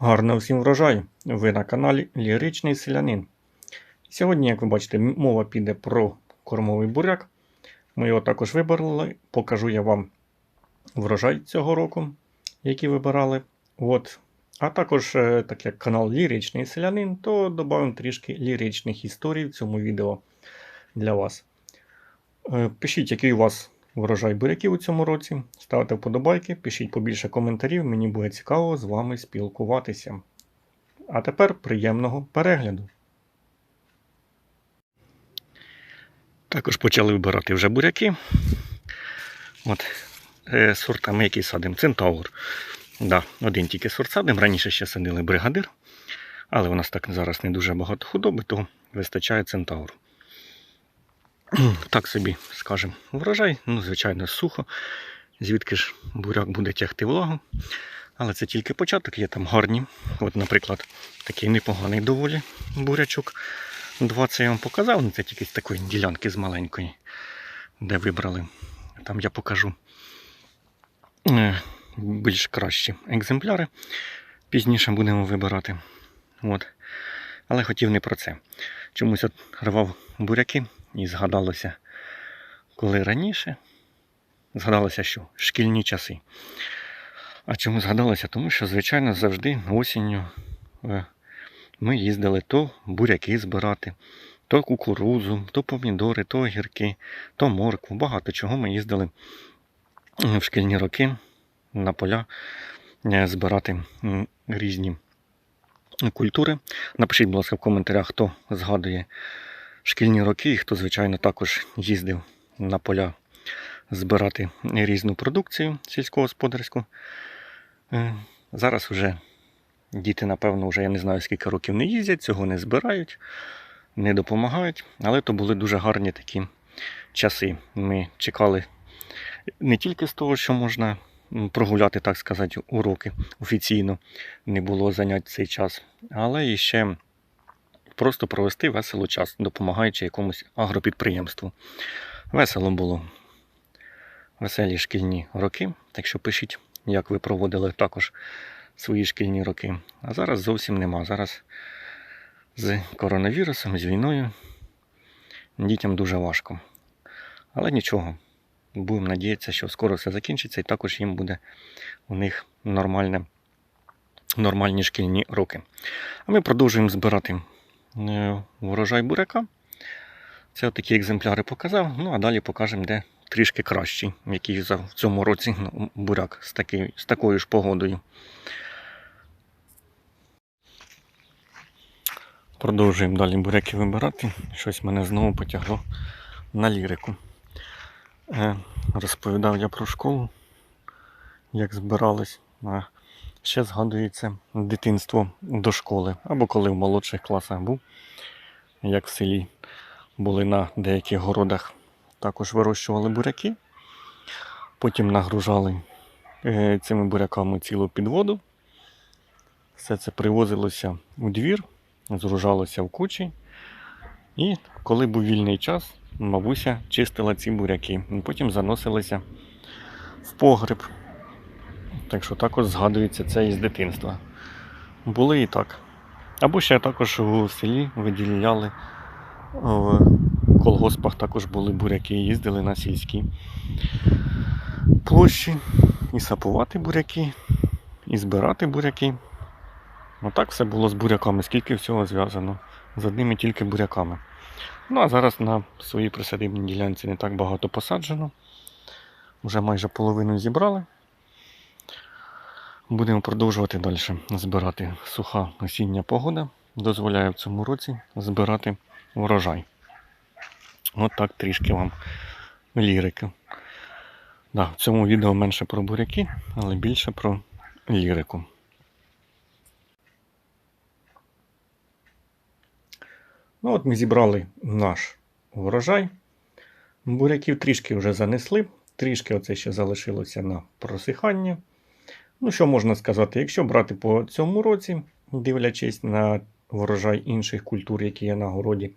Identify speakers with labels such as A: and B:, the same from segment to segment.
A: Гарного всім врожаю! Ви на каналі Ліричний Селянин. Сьогодні, як ви бачите, мова піде про кормовий буряк. Ми його також вибрали. Покажу я вам врожай цього року, який вибирали. От. А також, е, так як канал Ліричний Селянин, то додамо трішки ліричних історій в цьому відео для вас. Е, Пишіть, який у вас врожай буряків у цьому році. Ставте вподобайки, пишіть побільше коментарів, мені буде цікаво з вами спілкуватися. А тепер приємного перегляду. Також почали вибирати вже буряки. От е, сортами, які садимо. Центаур. Да, один тільки сорт садимо. Раніше ще садили бригадир, але у нас так зараз не дуже багато худоби, то вистачає центаур. Так собі, скажемо, врожай, ну, звичайно, сухо. Звідки ж буряк буде тягти влагу. Але це тільки початок, є там гарні. От, наприклад, такий непоганий доволі бурячок. Два це я вам показав, ну це тільки з такої ділянки з маленької, де вибрали. Там я покажу е, більш кращі екземпляри. Пізніше будемо вибирати. От. Але хотів не про це. Чомусь от рвав буряки і згадалося, коли раніше. Згадалося, що шкільні часи. А чому згадалося? Тому що, звичайно, завжди осінню е, ми їздили то буряки збирати, то кукурузу, то помідори, то огірки, то моркву. Багато чого ми їздили в шкільні роки на поля е, збирати різні культури. Напишіть, будь ласка, в коментарях, хто згадує шкільні роки, хто, звичайно, також їздив на поля збирати різну продукцію сільськогосподарську. Е, Зараз вже діти, напевно, вже я не знаю скільки років не їздять, цього не збирають, не допомагають. Але то були дуже гарні такі часи. Ми чекали не тільки з того, що можна прогуляти, так сказати, уроки офіційно не було занять цей час, але і ще просто провести весело час, допомагаючи якомусь агропідприємству. Весело було веселі шкільні роки. Так що пишіть, як ви проводили також свої шкільні роки. А зараз зовсім нема. Зараз з коронавірусом, з війною дітям дуже важко. Але нічого. Будемо надіятися, що скоро все закінчиться, і також їм буде у них нормальне, нормальні шкільні роки. А ми продовжуємо збирати урожай буряка. Це такі екземпляри показав. Ну а далі покажемо, де трішки кращий, який в цьому році ну, буряк з, такий, з такою ж погодою. Продовжуємо далі буряки вибирати. Щось мене знову потягло на лірику. Е, розповідав я про школу, як збирались. А ще згадується дитинство до школи, або коли в молодших класах був, як в селі були на деяких городах, також вирощували буряки. Потім нагружали е, цими буряками цілу підводу. Все це привозилося у двір, згружалося в кучі. І коли був вільний час, бабуся чистила ці буряки. Потім заносилися в погреб. Так що також згадується це із дитинства. Були і так. Або ще також у селі виділяли в колгоспах також були буряки, їздили на сільські площі і сапувати буряки, і збирати буряки. Отак все було з буряками, скільки всього зв'язано з одними тільки буряками. Ну а зараз на своїй присадибній ділянці не так багато посаджено. Вже майже половину зібрали. Будемо продовжувати далі збирати суха осіння погода. Дозволяє в цьому році збирати врожай. От так трішки вам лірики. Да, в цьому відео менше про буряки, але більше про лірику. Ну от ми зібрали наш врожай. Буряків трішки вже занесли, трішки оце ще залишилося на просихання. Ну, що можна сказати, якщо брати по цьому році, дивлячись на врожай інших культур, які є на городі,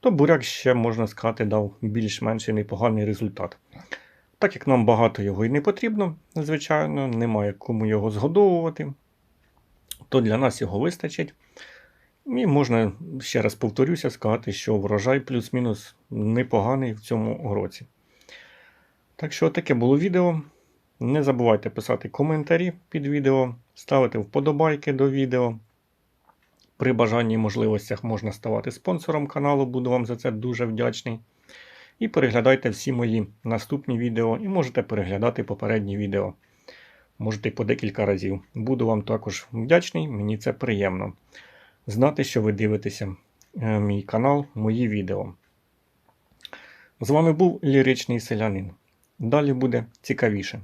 A: то буряк ще, можна сказати, дав більш-менш непоганий результат. Так як нам багато його і не потрібно, звичайно, немає кому його згодовувати. то для нас його вистачить. І можна, ще раз повторюся, сказати, що врожай плюс-мінус непоганий в цьому році. Так що таке було відео. Не забувайте писати коментарі під відео, ставити вподобайки до відео. При бажанні і можливостях можна ставати спонсором каналу, буду вам за це дуже вдячний. І переглядайте всі мої наступні відео, і можете переглядати попередні відео. Можете по декілька разів. Буду вам також вдячний, мені це приємно. Знати, що ви дивитеся е, мій канал, мої відео. З вами був ліричний селянин. Далі буде цікавіше.